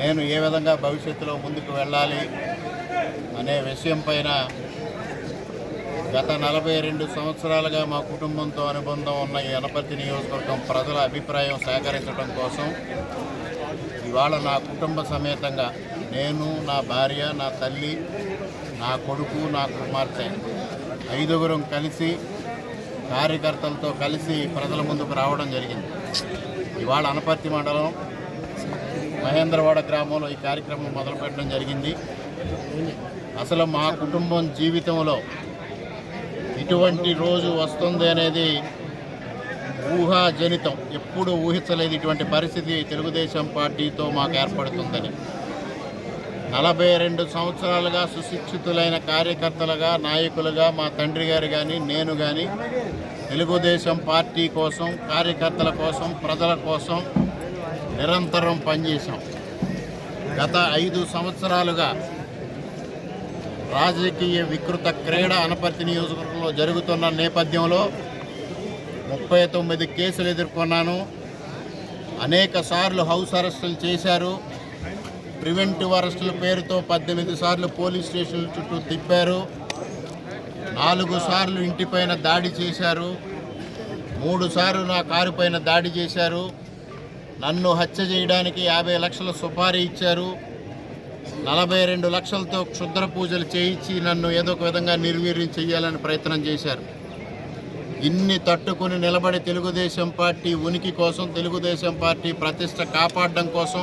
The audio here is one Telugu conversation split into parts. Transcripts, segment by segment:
నేను ఏ విధంగా భవిష్యత్తులో ముందుకు వెళ్ళాలి అనే విషయం పైన గత నలభై రెండు సంవత్సరాలుగా మా కుటుంబంతో అనుబంధం ఉన్న ఈ అనపర్తి నియోజకవర్గం ప్రజల అభిప్రాయం సేకరించడం కోసం ఇవాళ నా కుటుంబ సమేతంగా నేను నా భార్య నా తల్లి నా కొడుకు నా కుమార్తె ఐదుగురం కలిసి కార్యకర్తలతో కలిసి ప్రజల ముందుకు రావడం జరిగింది. ఇవాళ అనపర్తి మండలం మహేంద్రవాడ గ్రామంలో ఈ కార్యక్రమం మొదలుపెట్టడం జరిగింది. అసలు మా కుటుంబం జీవితంలో ఇటువంటి రోజు వస్తుంది అనేది ఊహాజనితం. ఎప్పుడు ఊహించలేదు ఇటువంటి పరిస్థితి తెలుగుదేశం పార్టీతో మాకు ఏర్పడుతుందని. నలభై రెండు సంవత్సరాలుగా సుశిక్షితులైన కార్యకర్తలుగా నాయకులుగా మా తండ్రి గారు కానీ నేను కానీ తెలుగుదేశం పార్టీ కోసం కార్యకర్తల కోసం ప్రజల కోసం నిరంతరం పనిచేశాం. గత ఐదు సంవత్సరాలుగా రాజకీయ వికృత క్రీడ అనపర్తి నియోజకవర్గంలో జరుగుతున్న నేపథ్యంలో ముప్పై తొమ్మిది కేసులు ఎదుర్కొన్నాను. అనేక సార్లు హౌస్ అరెస్టులు చేశారు. ప్రివెంటివ్ అరెస్టుల పేరుతో పద్దెనిమిది సార్లు పోలీస్ స్టేషన్ల చుట్టూ తిప్పారు. నాలుగు సార్లు ఇంటిపైన దాడి చేశారు. మూడు సార్లు నా కారు పైన దాడి చేశారు. నన్ను హత్య చేయడానికి యాభై లక్షల సుపారీ ఇచ్చారు. నలభై రెండు లక్షలతో క్షుద్ర పూజలు చేయించి నన్ను ఏదో ఒక విధంగా నిర్వీర్యం చేయాలని ప్రయత్నం చేశారు. ఇన్ని తట్టుకుని నిలబడి తెలుగుదేశం పార్టీ ఉనికి కోసం తెలుగుదేశం పార్టీ ప్రతిష్ట కాపాడడం కోసం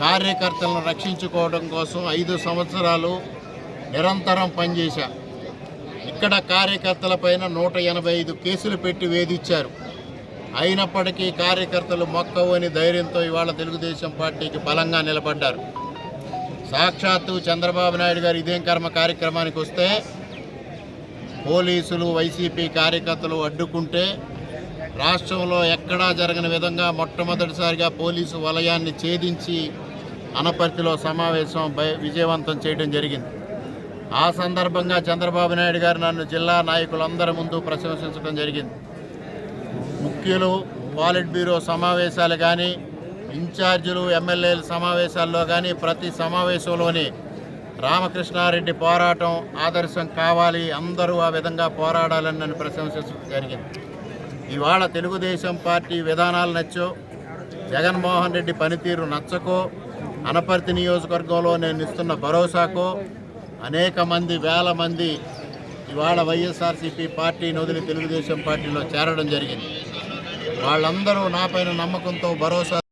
కార్యకర్తలను రక్షించుకోవడం కోసం ఐదు సంవత్సరాలు నిరంతరం పనిచేశా. ఇక్కడ కార్యకర్తలపైన నూట ఎనభై ఐదు కేసులు పెట్టి వేధించారు. అయినప్పటికీ కార్యకర్తలు మొక్కవని ధైర్యంతో ఇవాళ తెలుగుదేశం పార్టీకి బలంగా నిలబడ్డారు. సాక్షాత్తు చంద్రబాబు నాయుడు గారు ఇదేం కర్మ కార్యక్రమానికి వస్తే పోలీసులు వైసీపీ కార్యకర్తలు అడ్డుకుంటే రాష్ట్రంలో ఎక్కడా జరగని విధంగా మొట్టమొదటిసారిగా పోలీసు వలయాన్ని ఛేదించి అనపర్తిలో సమావేశం విజయవంతం చేయడం జరిగింది. ఆ సందర్భంగా చంద్రబాబు నాయుడు గారు నన్ను జిల్లా నాయకులందరి ముందు ప్రశంసించడం జరిగింది. ముఖ్యులు పాలిట్ బ్యూరో సమావేశాలు కానీ ఇన్ఛార్జీలు ఎమ్మెల్యేల సమావేశాల్లో కానీ ప్రతి సమావేశంలోని రామకృష్ణారెడ్డి పోరాటం ఆదర్శం కావాలి అందరూ ఆ విధంగా పోరాడాలని నన్ను ప్రశంసించడం జరిగింది. ఇవాళ తెలుగుదేశం పార్టీ విధానాలు నచ్చో జగన్మోహన్ రెడ్డి పనితీరు నచ్చకో అనపర్తి నియోజకవర్గంలో నేను ఇస్తున్న భరోసాకో అనేక మంది వేల మంది ఇవాళ వైఎస్ఆర్సీపీ పార్టీని వదిలి తెలుగుదేశం పార్టీలో చేరడం జరిగింది. వాళ్ళందరూ నాపైన నమ్మకంతో భరోసా